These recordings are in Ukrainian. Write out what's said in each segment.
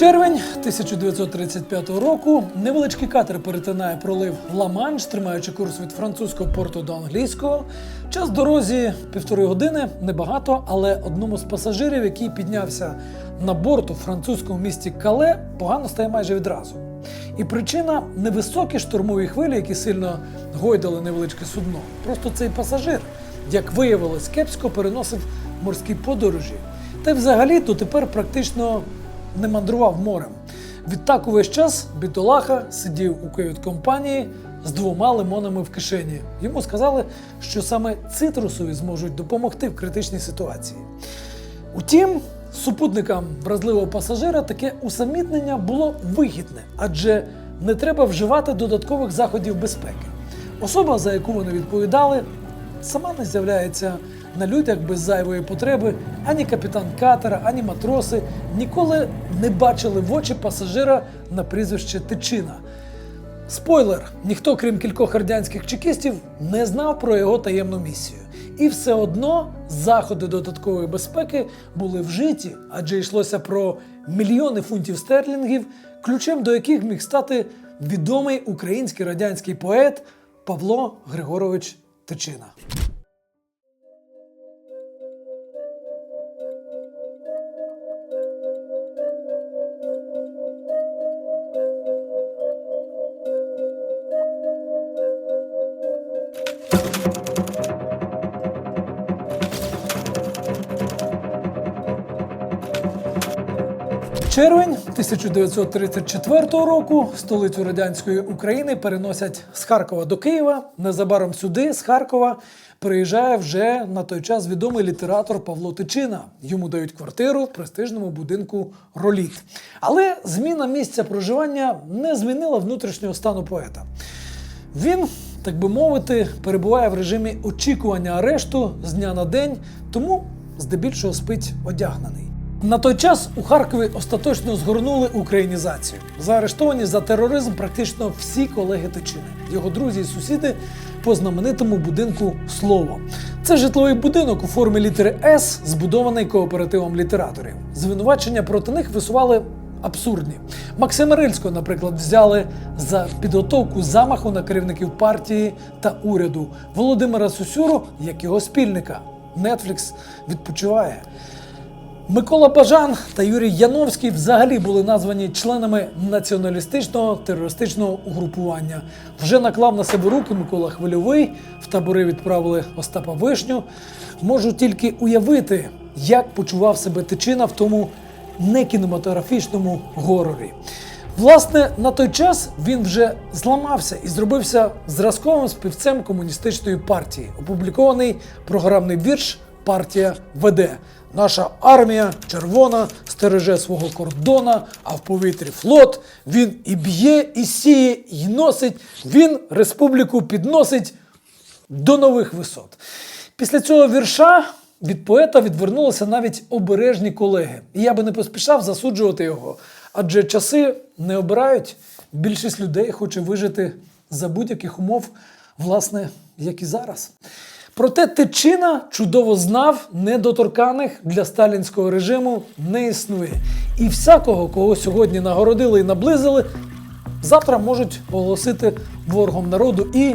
Червень 1935 року невеличкий катер перетинає пролив Ла-Манш, тримаючи курс від французького порту до англійського. Час дорозі півтори години небагато, але одному з пасажирів, який піднявся на борт у французькому місті Кале, погано стає майже відразу. І причина невисокі штурмові хвилі, які сильно гойдали невеличке судно. Просто цей пасажир, як виявилось, кепсько переносив морські подорожі. Та й взагалі то тепер практично не мандрував морем. Відтак увесь час бідолаха сидів у кают-компанії з двома лимонами в кишені. Йому сказали, що саме цитрусові зможуть допомогти в критичній ситуації. Утім, супутникам вразливого пасажира таке усамітнення було вигідне, адже не треба вживати додаткових заходів безпеки. Особа, за яку вони відповідали, сама не з'являється на людях без зайвої потреби. Ані капітан катера, ані матроси ніколи не бачили в очі пасажира на прізвище Тичина. Спойлер: ніхто, крім кількох радянських чекістів, не знав про його таємну місію. І все одно заходи додаткової безпеки були вжиті, адже йшлося про мільйони фунтів стерлінгів, ключем до яких міг стати відомий український радянський поет Павло Григорович Тичина. Червень 1934 року столицю радянської України переносять з Харкова до Києва. Незабаром сюди, з Харкова, приїжджає вже на той час відомий літератор Павло Тичина. Йому дають квартиру в престижному будинку Роліт. Але зміна місця проживання не змінила внутрішнього стану поета. Він, так би мовити, перебуває в режимі очікування арешту з дня на день, тому здебільшого спить одягнений. На той час у Харкові остаточно згорнули українізацію. Заарештовані за тероризм практично всі колеги Тичини, його друзі і сусіди по знаменитому будинку Слово. Це житловий будинок у формі літери С, збудований кооперативом літераторів. Звинувачення проти них висували абсурдні. Максима Рильського, наприклад, взяли за підготовку замаху на керівників партії та уряду Володимира Сусюру як його спільника. Нетфлікс відпочиває. Микола Бажан та Юрій Яновський взагалі були названі членами націоналістичного терористичного угрупування. Вже наклав на себе руки Микола Хвильовий, в табори відправили Остапа Вишню. Можу тільки уявити, як почував себе Тичина в тому некінематографічному горорі. Власне, на той час він вже зламався і зробився зразковим співцем комуністичної партії. Опублікований програмний вірш Партія веде. Наша армія червона стереже свого кордона, а в повітрі флот. Він і б'є, і сіє, і носить. Він республіку підносить до нових висот. Після цього вірша від поета відвернулися навіть обережні колеги. І я би не поспішав засуджувати його, адже часи не обирають. Більшість людей хоче вижити за будь-яких умов, власне, як і зараз. Проте Тичина чудово знав, недоторканих для сталінського режиму не існує. І всякого, кого сьогодні нагородили і наблизили, завтра можуть оголосити ворогом народу і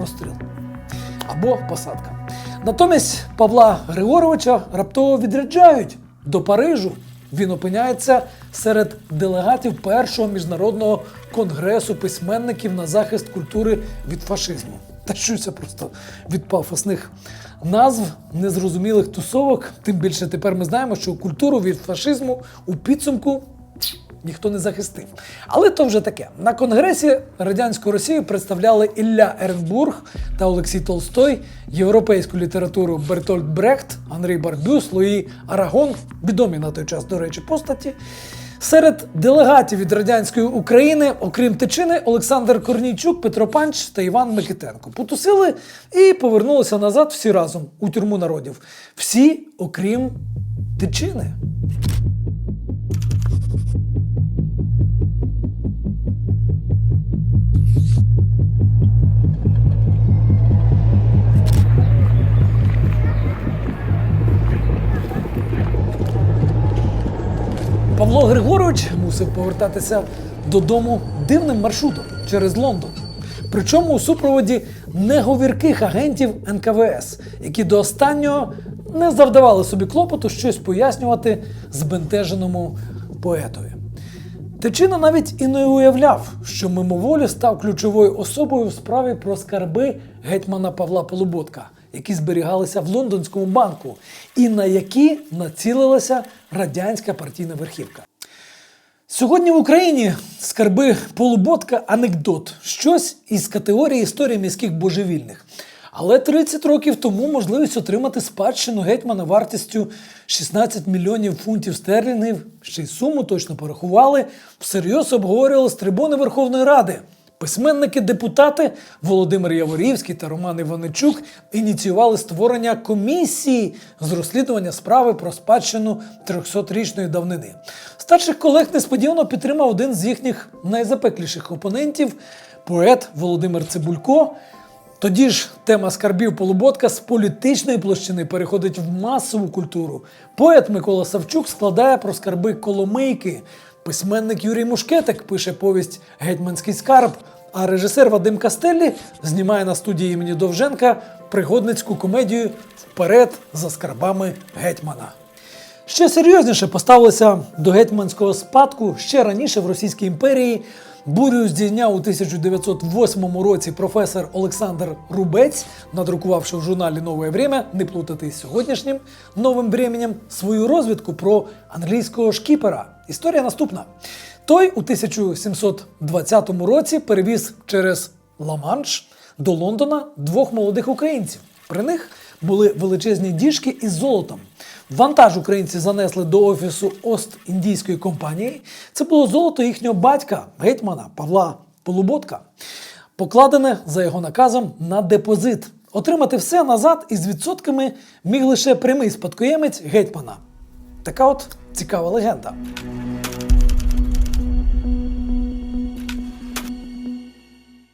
розстріл або посадка. Натомість Павла Григоровича раптово відряджають до Парижу. Він опиняється серед делегатів першого міжнародного конгресу письменників на захист культури від фашизму. Тащуся просто від пафосних назв незрозумілих тусовок. Тим більше тепер ми знаємо, що культуру від фашизму у підсумку ніхто не захистив. Але то вже таке. На конгресі радянську Росію представляли Ілля Ернбург та Олексій Толстой, європейську літературу Бертольд Брехт, Андрій Барбюс, Луї Арагон, відомі на той час, до речі, постаті. Серед делегатів від радянської України, окрім Тичини, Олександр Корнійчук, Петро Панч та Іван Микитенко потусили і повернулися назад всі разом у тюрму народів. Всі, окрім Тичини. Павло Григорович мусив повертатися додому дивним маршрутом через Лондон. Причому у супроводі неговірких агентів НКВС, які до останнього не завдавали собі клопоту щось пояснювати збентеженому поетові. Тичина навіть і не уявляв, що мимоволі став ключовою особою в справі про скарби гетьмана Павла Полуботка, які зберігалися в лондонському банку, і на які націлилася радянська партійна верхівка. Сьогодні в Україні скарби полуботка анекдот, щось із категорії історії міських божевільних. Але 30 років тому можливість отримати спадщину гетьмана вартістю 16 мільйонів фунтів стерлінгів, ще й суму точно порахували, всерйоз обговорювали з трибуни Верховної Ради. Письменники-депутати Володимир Яворівський та Роман Іваничук ініціювали створення комісії з розслідування справи про спадщину 300-річної давнини. Старших колег несподівано підтримав один з їхніх найзапекліших опонентів поет Володимир Цибулько. Тоді ж тема скарбів Полуботка з політичної площини переходить в масову культуру. Поет Микола Савчук складає про скарби Коломийки. Письменник Юрій Мушкетик пише повість Гетьманський скарб. А режисер Вадим Кастеллі знімає на студії імені Довженка пригодницьку комедію Вперед за скарбами гетьмана. Ще серйозніше поставилися до гетьманського спадку ще раніше в Російській імперії. Бурю здійняв у 1908 році професор Олександр Рубець, надрукувавши в журналі Нове Время, не плутати з сьогоднішнім новим временем, свою розвідку про англійського шкіпера. Історія наступна. Той у 1720 році перевіз через Ла-Манш до Лондона двох молодих українців. При них були величезні діжки із золотом. Вантаж українці занесли до офісу Ост-Індійської компанії. Це було золото їхнього батька, гетьмана Павла Полуботка, покладене за його наказом на депозит. Отримати все назад із відсотками міг лише прямий спадкоємець гетьмана. Така от цікава легенда.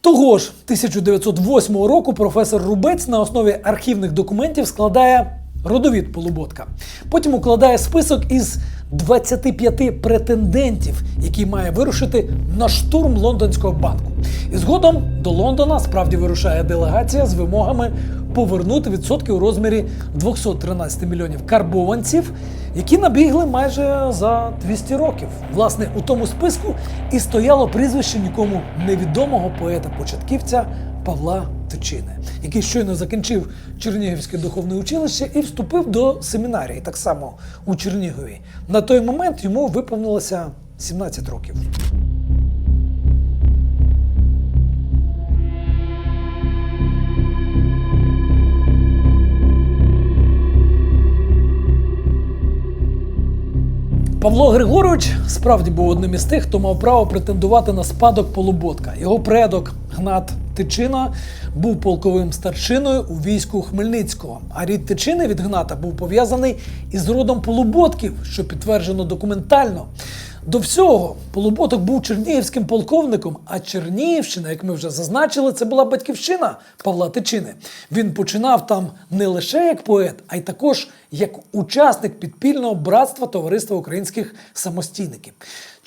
Того ж 1908 року професор Рубець на основі архівних документів складає родовід Полуботка. Потім укладає список із 25 претендентів, який має вирушити на штурм лондонського банку. І згодом до Лондона справді вирушає делегація з вимогами повернути відсотки у розмірі 213 мільйонів карбованців, які набігли майже за 200 років. Власне, у тому списку і стояло прізвище нікому невідомого поета-початківця Павла Тичини, який щойно закінчив Чернігівське духовне училище і вступив до семінарії, так само у Чернігові. На той момент йому виповнилося 17 років. Павло Григорович справді був одним із тих, хто мав право претендувати на спадок Полуботка. Його предок Гнат Тичина був полковим старшиною у війську Хмельницького. А рід Тичини від Гната був пов'язаний із родом Полуботків, що підтверджено документально. До всього Полуботок був чернігівським полковником, а Чернігівщина, як ми вже зазначили, це була батьківщина Павла Тичини. Він починав там не лише як поет, а й також як учасник підпільного братства Товариства українських самостійників.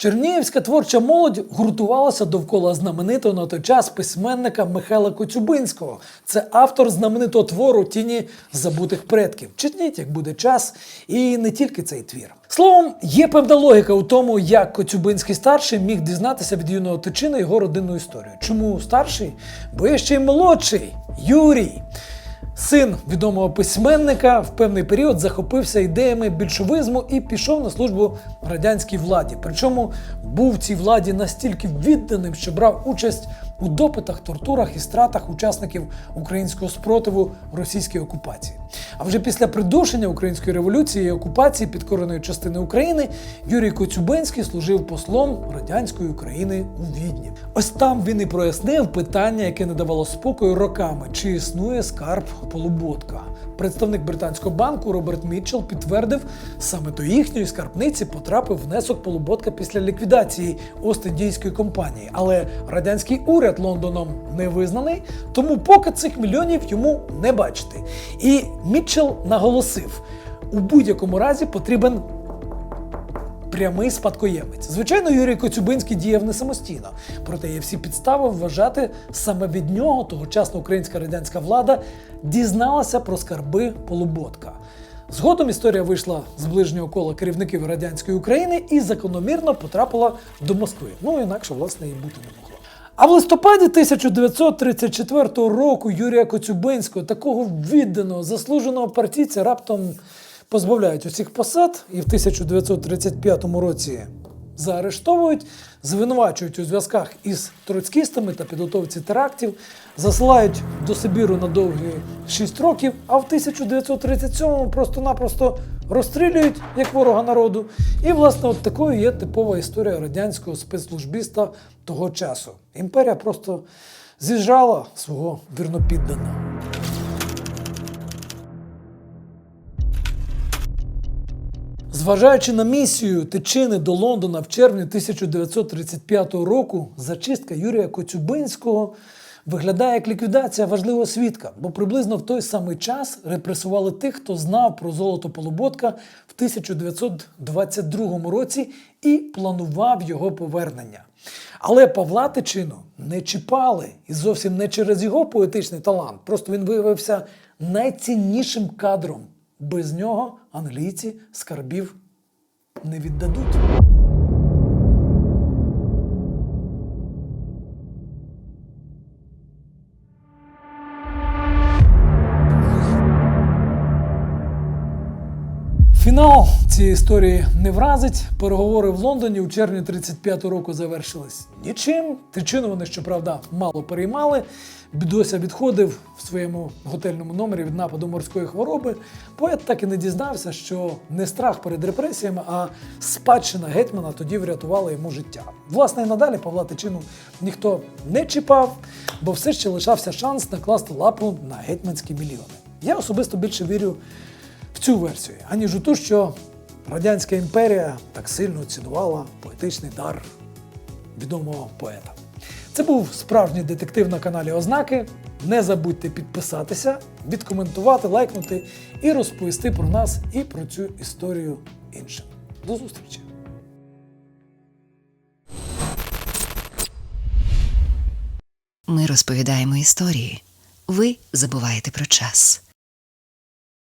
Чернігівська творча молодь гуртувалася довкола знаменитого на той час письменника Михайла Коцюбинського. Це автор знаменитого твору Тіні забутих предків. Читніть, як буде час, і не тільки цей твір. Словом, є певна логіка у тому, як Коцюбинський старший міг дізнатися від юного Тичини його родинну історію. Чому старший? Бо є ще й молодший Юрій. Син відомого письменника в певний період захопився ідеями більшовизму і пішов на службу радянській владі. Причому був цій владі настільки відданим, що брав участь у допитах, тортурах і стратах учасників українського спротиву російській окупації. А вже після придушення української революції і окупації підкореної частини України Юрій Коцюбинський служив послом радянської України у Відні. Ось там він і прояснив питання, яке не давало спокою роками, чи існує скарб Полуботка. Представник британського банку Роберт Мітчелл підтвердив, саме до їхньої скарбниці потрапив внесок Полуботка після ліквідації Ост-Індійської компанії. Але радянський уряд Лондоном не визнаний, тому поки цих мільйонів йому не бачити. І Мітчелл наголосив: у будь-якому разі потрібен прямий спадкоємець. Звичайно, Юрій Коцюбинський діяв не самостійно, проте є всі підстави вважати саме від нього тогочасна українська радянська влада дізналася про скарби Полуботка. Згодом історія вийшла з ближнього кола керівників радянської України і закономірно потрапила до Москви. Ну інакше власне і бути не могло. А в листопаді 1934 року Юрія Коцюбинського, такого відданого, заслуженого партійця, раптом позбавляють усіх посад. І в 1935 році заарештовують, звинувачують у зв'язках із троцькістами та підготовці терактів, засилають до Сибіру на довгі 6 років, а в 1937-му просто-напросто розстрілюють як ворога народу. І, власне, от такою є типова історія радянського спецслужбіста того часу. Імперія просто зіжрала свого вірнопідданого. Зважаючи на місію Тичини до Лондона в червні 1935 року, зачистка Юрія Коцюбинського виглядає як ліквідація важливого свідка, бо приблизно в той самий час репресували тих, хто знав про золото Полуботка в 1922 році і планував його повернення. Але Павла Тичину не чіпали і зовсім не через його поетичний талант. Просто він виявився найціннішим кадром. Без нього англійці скарбів не віддадуть. Цієї історії не вразить. Переговори в Лондоні у червні 35 року завершились нічим. Тичину вони, щоправда, мало переймали. Бідося відходив в своєму готельному номері від нападу морської хвороби. Поет так і не дізнався, що не страх перед репресіями, а спадщина гетьмана тоді врятувала йому життя. Власне, і надалі Павла Тичину ніхто не чіпав, бо все ще лишався шанс накласти лапу на гетьманські мільйони. Я особисто більше вірю в цю версію, аніж у ту, що Радянська імперія так сильно цінувала поетичний дар відомого поета. Це був справжній детектив на каналі Ознаки. Не забудьте підписатися, відкоментувати, лайкнути і розповісти про нас і про цю історію іншим. До зустрічі! Ми розповідаємо історії. Ви забуваєте про час.